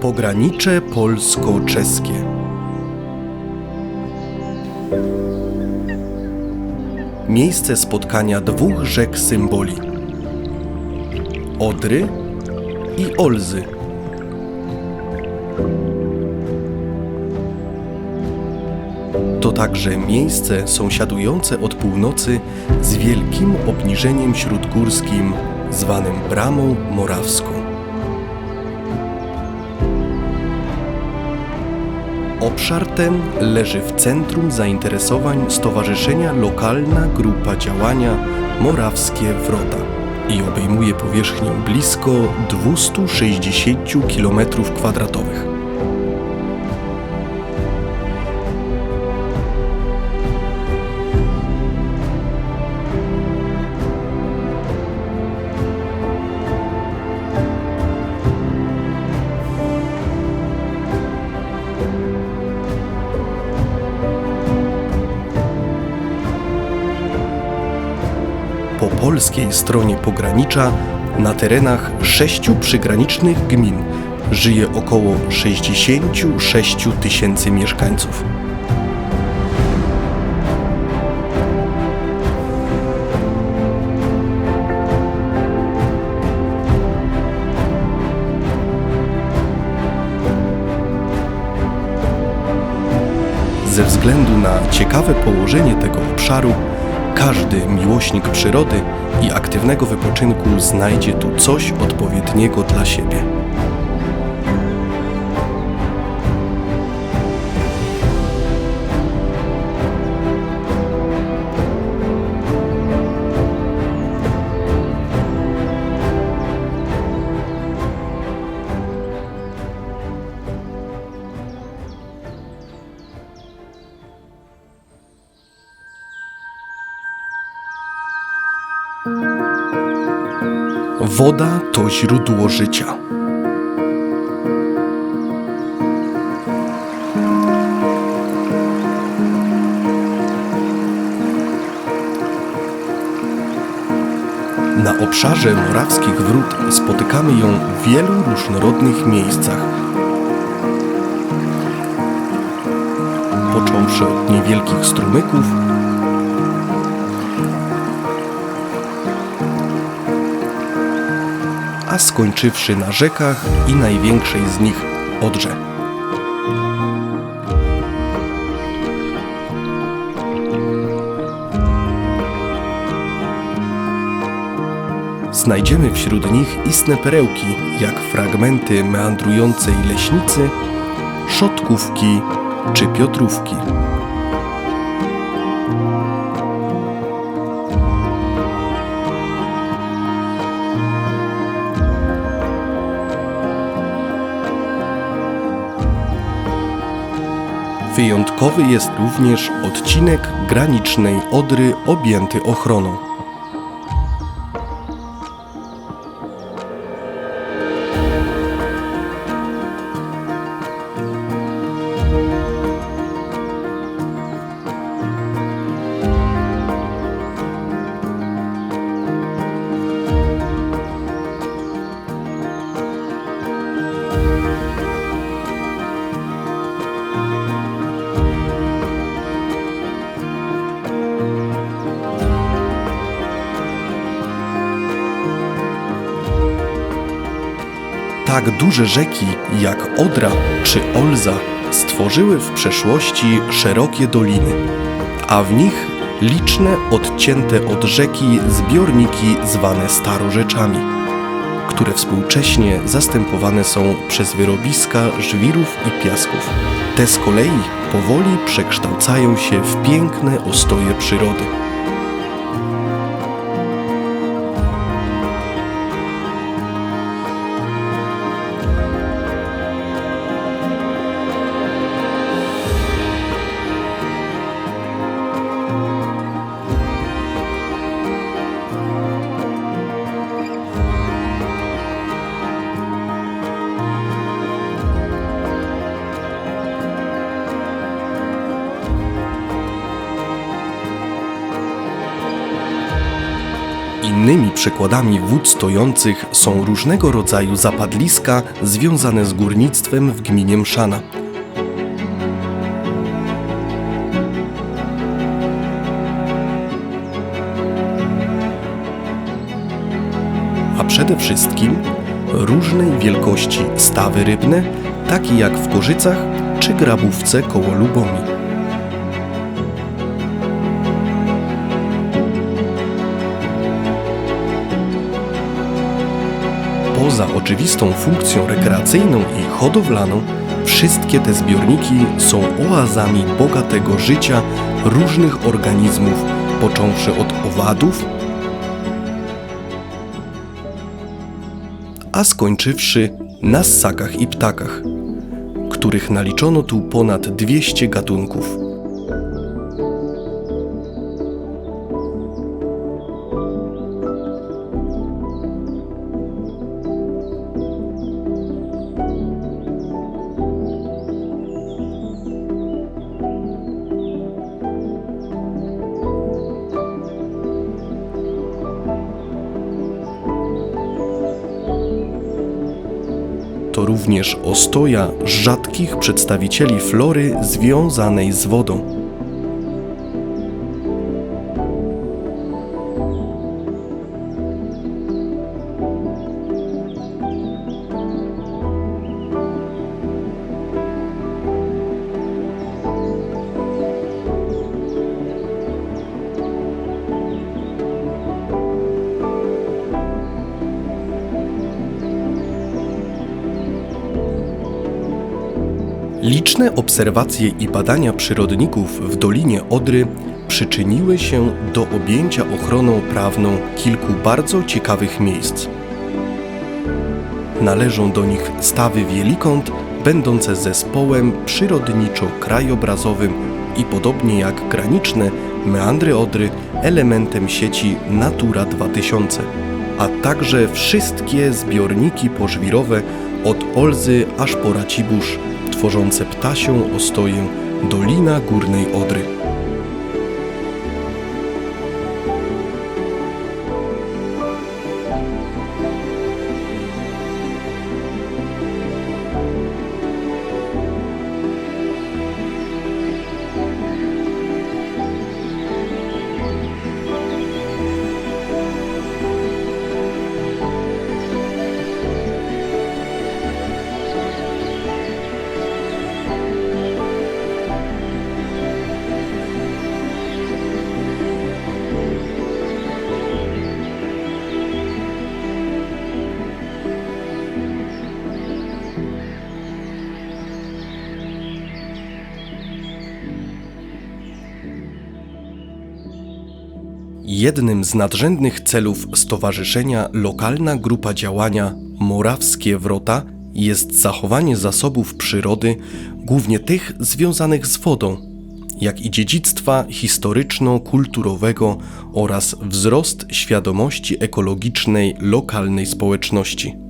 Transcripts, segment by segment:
Pogranicze polsko-czeskie. Miejsce spotkania dwóch rzek symboli. Odry i Olzy. To także miejsce sąsiadujące od północy z wielkim obniżeniem śródgórskim zwanym Bramą Morawską. Obszar ten leży w centrum zainteresowań Stowarzyszenia Lokalna Grupa Działania Morawskie Wrota i obejmuje powierzchnię blisko 260 km2. Po polskiej stronie pogranicza na terenach sześciu przygranicznych gmin żyje około 66 tysięcy mieszkańców. Ze względu na ciekawe położenie tego obszaru, każdy miłośnik przyrody i aktywnego wypoczynku znajdzie tu coś odpowiedniego dla siebie. Woda to źródło życia. Na obszarze morawskich wrót spotykamy ją w wielu różnorodnych miejscach. Począwszy od niewielkich strumyków, skończywszy na rzekach i największej z nich Odrze. Znajdziemy wśród nich istne perełki, jak fragmenty meandrującej leśnicy, szotkówki czy piotrówki. Wyjątkowy jest również odcinek granicznej Odry objęty ochroną. Tak duże rzeki jak Odra czy Olza stworzyły w przeszłości szerokie doliny, a w nich liczne odcięte od rzeki zbiorniki zwane starorzeczami, które współcześnie zastępowane są przez wyrobiska żwirów i piasków. Te z kolei powoli przekształcają się w piękne ostoje przyrody. Innymi przykładami wód stojących są różnego rodzaju zapadliska związane z górnictwem w gminie Mszana. a przede wszystkim różnej wielkości stawy rybne, takie jak w Korzycach czy Grabówce koło Lubomi. Poza oczywistą funkcją rekreacyjną i hodowlaną, wszystkie te zbiorniki są oazami bogatego życia różnych organizmów, począwszy od owadów, a skończywszy na ssakach i ptakach, których naliczono tu ponad 200 gatunków. To również ostoja rzadkich przedstawicieli flory związanej z wodą. Liczne obserwacje i badania przyrodników w Dolinie Odry przyczyniły się do objęcia ochroną prawną kilku bardzo ciekawych miejsc. Należą do nich stawy Wielikąt, będące zespołem przyrodniczo-krajobrazowym i podobnie jak graniczne meandry Odry elementem sieci Natura 2000, a także wszystkie zbiorniki pożwirowe od Olzy aż po Racibórz, tworzące ptasią ostoję Dolina Górnej Odry. Jednym z nadrzędnych celów Stowarzyszenia Lokalna Grupa Działania Morawskie Wrota jest zachowanie zasobów przyrody, głównie tych związanych z wodą, jak i dziedzictwa historyczno-kulturowego oraz wzrost świadomości ekologicznej lokalnej społeczności.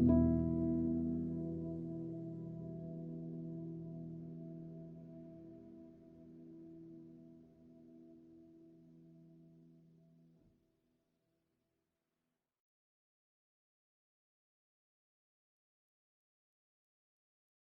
you